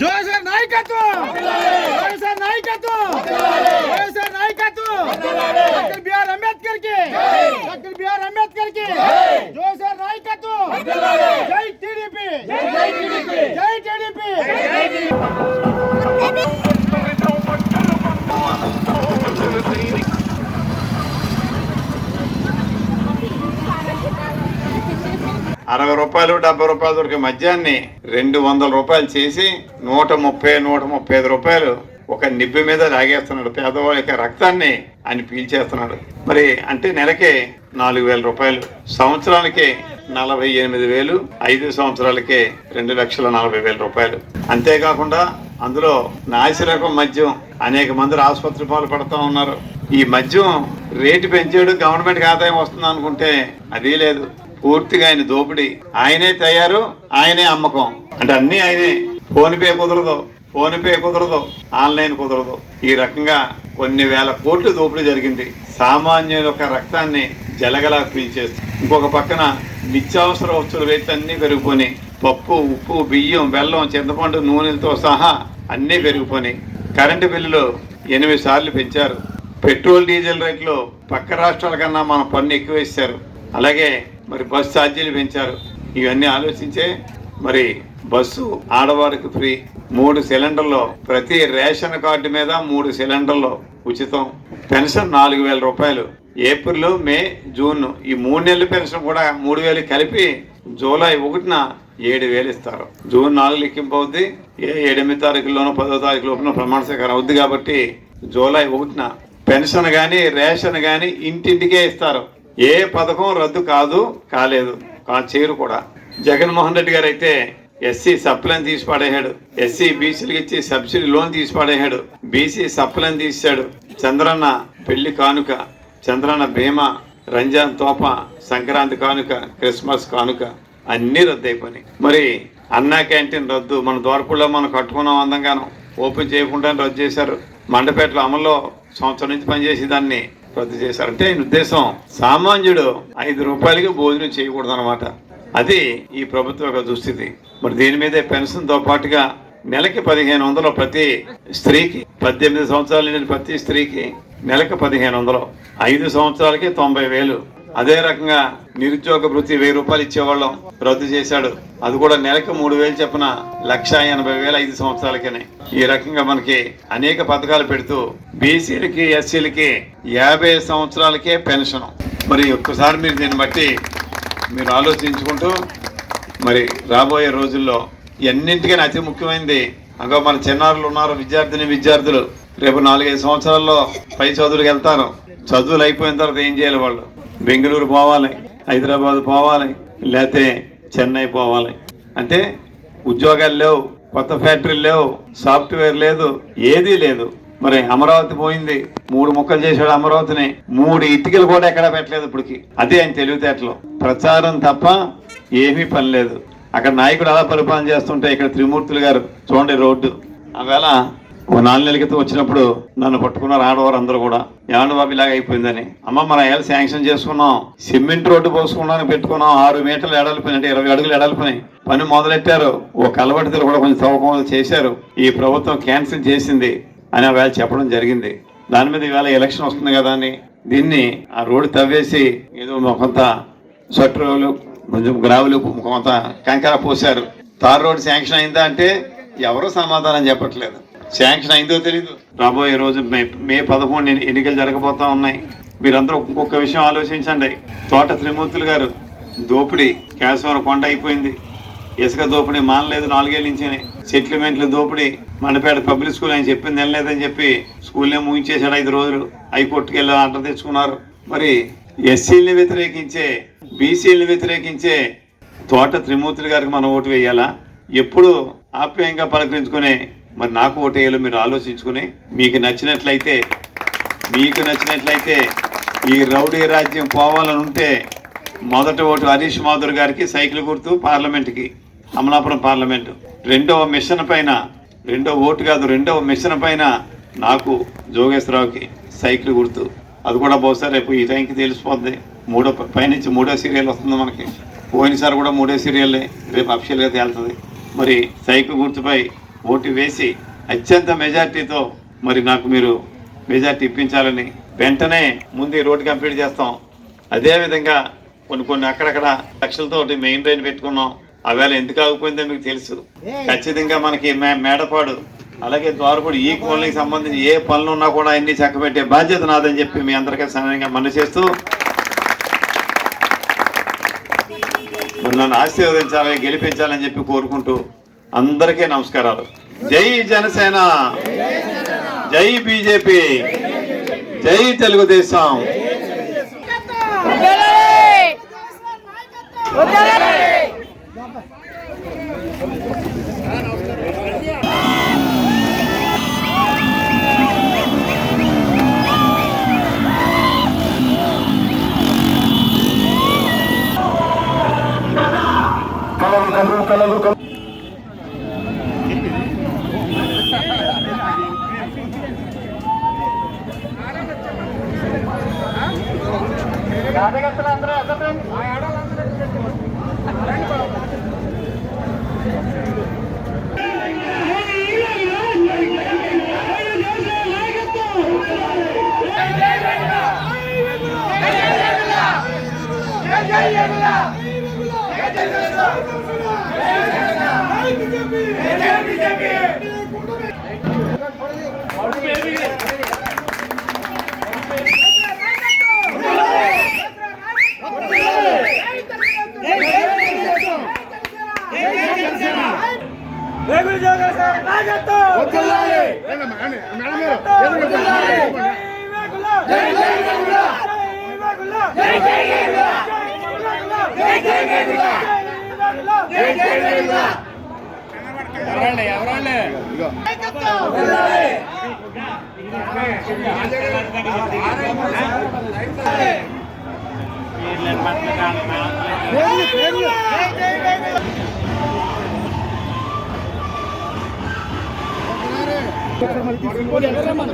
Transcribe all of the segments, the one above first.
జోసర్ నాయకత్వం జోసర్ నాయకత్వం జోసర్ నాయకత్వం డాక్టర్ బిఆర్ అంబేద్కర్ కి డాక్టర్ బిఆర్ అంబేద్కర్ కి జోసర్ నాయకత్వం జై టీడీపీ జై టీడీపీ జై టీడీపీ అరవై రూపాయలు డెబ్బై రూపాయలు దొరికే మద్యాన్ని రెండు వందల రూపాయలు చేసి నూట ముప్పై నూట ముప్పై ఐదు రూపాయలు ఒక నిబ్బి మీద లాగేస్తున్నాడు. పేదవాళ్ళ యొక్క రక్తాన్ని ఆయన పీల్చేస్తున్నాడు. మరి అంటే నెలకే నాలుగు వేల రూపాయలు సంవత్సరానికి నలభై ఎనిమిది వేలు ఐదు సంవత్సరాలకి రెండు లక్షల నలభై వేల రూపాయలు. అంతేకాకుండా అందులో నాసిరకం మద్యం అనేక మంది ఆసుపత్రి పాలు పడుతూ ఉన్నారు. ఈ మద్యం రేటు పెంచాడు గవర్నమెంట్కి ఆదాయం వస్తుంది అనుకుంటే అది లేదు. పూర్తిగా ఆయన దోపిడీ. ఆయనే తయారు ఆయనే అమ్మకం. అంటే అన్ని ఆయనే. ఫోన్ పే కుదరదు ఫోన్ పే కుదరదు ఆన్లైన్ కుదరదు. ఈ రకంగా కొన్ని వేల కోట్లు దోపిడీ జరిగింది. సామాన్యుల యొక్క రక్తాన్ని జలగలా పీల్చేస్తుంది. ఇంకొక పక్కన నిత్యావసర వస్తువుల రేట్లు అన్నీ పెరిగిపోయినాయి. పప్పు ఉప్పు బియ్యం బెల్లం చింతపండు నూనెలతో సహా అన్నీ పెరిగిపోయినాయి. కరెంటు బిల్లులు ఎనిమిది సార్లు పెంచారు. పెట్రోల్ డీజిల్ రేట్లు పక్క రాష్ట్రాల కన్నా మన పన్ను ఎక్కువ వేశారు. అలాగే మరి బస్ ఛార్జీలు పెంచారు. ఇవన్నీ ఆలోచించే మరి బస్సు ఆడవారికి ఫ్రీ. మూడు సిలిండర్లో ప్రతి రేషన్ కార్డు మీద మూడు సిలిండర్లు ఉచితం. పెన్షన్ నాలుగు వేల రూపాయలు. ఏప్రిల్ మే జూన్ ఈ మూడు నెలల పెన్షన్ కూడా మూడు వేలు కలిపి జూలై ఒకటిన ఏడు వేలు ఇస్తారు. జూన్ నాలుగు లెక్కింపు అవుద్ది. ఏ ఎనిమిది తారీఖులోనూ పదో తారీఖు లోపల ప్రమాణ స్వీకారం అవుద్ది కాబట్టి జూలై ఒకటిన పెన్షన్ కానీ రేషన్ కానీ ఇంటింటికే ఇస్తారు. ఏ పథకం రద్దు కాదు కాలేదు. కా- చేయరు కూడా. జగన్మోహన్ రెడ్డి గారు అయితే ఎస్సీ సప్లైన్ తీసి పడేశాడు. ఎస్సీ బీసీలకు ఇచ్చి సబ్సిడీ లోన్ తీసి పడేశాడు. బీసీ సప్లైన్ తీశాడు. చంద్రన్న పెళ్ళి కానుక చంద్రన్న భీమా రంజాన్ తోప సంక్రాంతి కానుక క్రిస్మస్ కానుక అన్నీ రద్దు అయిపోయినాయి మరి అన్నా క్యాంటీన్ రద్దు మన దోరపుల్లో మనం కట్టుకున్నాం అందంగాను ఓపెన్ చేయకుండా రద్దు చేశారు. మండపేటలో అమల్లో సంవత్సరం నుంచి పనిచేసి దాన్ని రద్దు చేశారు అంటే ఆయన ఉద్దేశం. సామాన్యుడు ఐదు రూపాయలకి భోజనం చేయకూడదు అనమాట అది ఈ ప్రభుత్వం యొక్క దుస్థితి. మరి దీని మీదే పెన్షన్తో పాటుగా నెలకి పదిహేను వందలు ప్రతి స్త్రీకి పద్దెనిమిది సంవత్సరాలు ప్రతి స్త్రీకి నెలకి పదిహేను వందలు. ఐదు సంవత్సరాలకి తొంభై వేలు. అదే రకంగా నిరుద్యోగ వృత్తి వెయ్యి రూపాయలు ఇచ్చేవాళ్ళం రద్దు చేశాడు. అది కూడా నెలకు మూడు వేలు చెప్పిన లక్ష ఎనభై వేల ఐదు సంవత్సరాలకనే. ఈ రకంగా మనకి అనేక పథకాలు పెడుతూ బీసీలకి ఎస్సీలకి యాభై సంవత్సరాలకే పెన్షన్. మరి ఒక్కసారి మీరు దీన్ని బట్టి మీరు ఆలోచించుకుంటూ మరి రాబోయే రోజుల్లో ఎన్నింటికైనా అతి ముఖ్యమైనది అగో మన చిన్నారులు ఉన్నారు విద్యార్థిని విద్యార్థులు రేపు నాలుగైదు సంవత్సరాల్లో పై చదువులకు వెళ్తారు. చదువులు అయిపోయిన తర్వాత ఏం చేయాలి వాళ్ళు? బెంగళూరు పోవాలి హైదరాబాద్ పోవాలి లేకపోతే చెన్నై పోవాలి. అంటే ఉద్యోగాలు లేవు కొత్త ఫ్యాక్టరీలు లేవు సాఫ్ట్వేర్ లేదు ఏదీ లేదు. మరి అమరావతి పోయింది మూడు ముక్కలు చేశాడు అమరావతిని మూడు ఇటుకలు కూడా ఎక్కడ పెట్టలేదు ఇప్పటికి. అదే ఆయన తెలివితేటలు. ప్రచారం తప్ప ఏమీ పని లేదు. అక్కడ నాయకుడు అలా పరిపాలన చేస్తుంటే ఇక్కడ త్రిమూర్తులు గారు చూడండి రోడ్డు. ఆవేళ ఒక నాలుగు నెలల క్రితం వచ్చినప్పుడు నన్ను పట్టుకున్నారు ఆడవారు అందరూ కూడా. ఏమండి బాబు ఇలాగ అయిపోయిందని. అమ్మ మన ఏళ్ళు శాంక్షన్ చేసుకున్నాం. సిమెంట్ రోడ్డు పోసుకున్నాను పెట్టుకున్నాం. ఆరు మీటర్లు ఎడలిపోయినాయి అంటే ఇరవై అడుగులు ఎడలిపోయినాయి పని మొదలెట్టారు. ఓ కలవటిదలు కూడా కొంచెం తవ్వకం చేశారు. ఈ ప్రభుత్వం క్యాన్సిల్ చేసింది అని ఆ వేళ చెప్పడం జరిగింది. దాని మీద ఇవాళ ఎలక్షన్ వస్తుంది కదా అని దీన్ని ఆ రోడ్డు తవ్వేసి ఏదో కొంత షట్రోలు కొంచెం గ్రావులు కొంత కంకర పోశారు. తార్ రోడ్ శాంక్షన్ అయిందా అంటే ఎవరు సమాధానం చెప్పట్లేదు. శాంక్షన్ అయిందో తెలీదు. రాబోయే రోజు మే మే పదకొండు ఎన్నికలు జరగబోతా ఉన్నాయి? మీరందరూ ఒక్కొక్క విషయం ఆలోచించండి. తోట త్రిమూర్తులు గారు దోపిడీ కేశవరం కొండ అయిపోయింది. ఇసుక దోపిడీ మానలేదు నాలుగేళ్ళ నుంచి సెటిల్మెంట్లు దోపిడీ మండపేట పబ్లిక్ స్కూల్ ఆయన చెప్పింది వెళ్ళలేదని చెప్పి స్కూల్నే ముగించేశాడు ఐదు రోజులు. హైకోర్టుకి వెళ్ళి ఆర్డర్ తెచ్చుకున్నారు. మరి ఎస్సీల్ని వ్యతిరేకించే బీసీల్ని వ్యతిరేకించే తోట త్రిమూర్తులు గారికి మనం ఓటు వేయాలా? ఎప్పుడు ఆప్యాయంగా పలకరించుకునే మరి నాకు ఓటేయాలో మీరు ఆలోచించుకుని మీకు నచ్చినట్లయితే మీకు నచ్చినట్లయితే ఈ రౌడీ రాజ్యం పోవాలని ఉంటే మొదట ఓటు హరీష్ మాధుర్ గారికి సైకిల్ గుర్తు పార్లమెంట్కి అమలాపురం పార్లమెంటు. రెండవ మిషన్ పైన రెండో ఓటు కాదు రెండవ మిషన్ పైన నాకు జోగేశ్వరరావుకి సైకిల్ గుర్తు. అది కూడా బహుశా రేపు ఈ టైంకి తెలిసిపోద్ది. మూడో పైనుంచి మూడో సీరియల్ వస్తుంది మనకి. పోయినసారి కూడా మూడో సీరియల్లే రేపు అఫిషియల్గా తేలుతుంది. మరి సైకిల్ గుర్తుపై ఓటు వేసి అత్యంత మెజార్టీతో మరి నాకు మీరు మెజార్టీ ఇప్పించాలని వెంటనే ముందు రోడ్డు కంప్లీట్ చేస్తాం. అదేవిధంగా కొన్ని కొన్ని అక్కడక్కడ లక్షలతో మెయిన్ రైన్ పెట్టుకున్నాం. అవేళ ఎందుకు ఆగిపోయిందో మీకు తెలుసు. ఖచ్చితంగా మనకి మేడపాడు అలాగే ద్వారపూడి ఈ కోళ్ళకి సంబంధించి ఏ పనులు ఉన్నా కూడా అన్ని చక్కబెట్టే బాధ్యత నాదని చెప్పి మీ అందరికీ సమయంగా మన చేస్తూ నన్ను ఆశీర్వదించాలని గెలిపించాలని చెప్పి కోరుకుంటూ అందరికీ నమస్కారాలు. జై జనసేన. జై బీజేపీ. జై తెలుగుదేశం. రేగులు ఎవరండి ఎవరండి మరి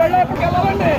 బళ్ళాపూర్కి వెళ్ళాలండి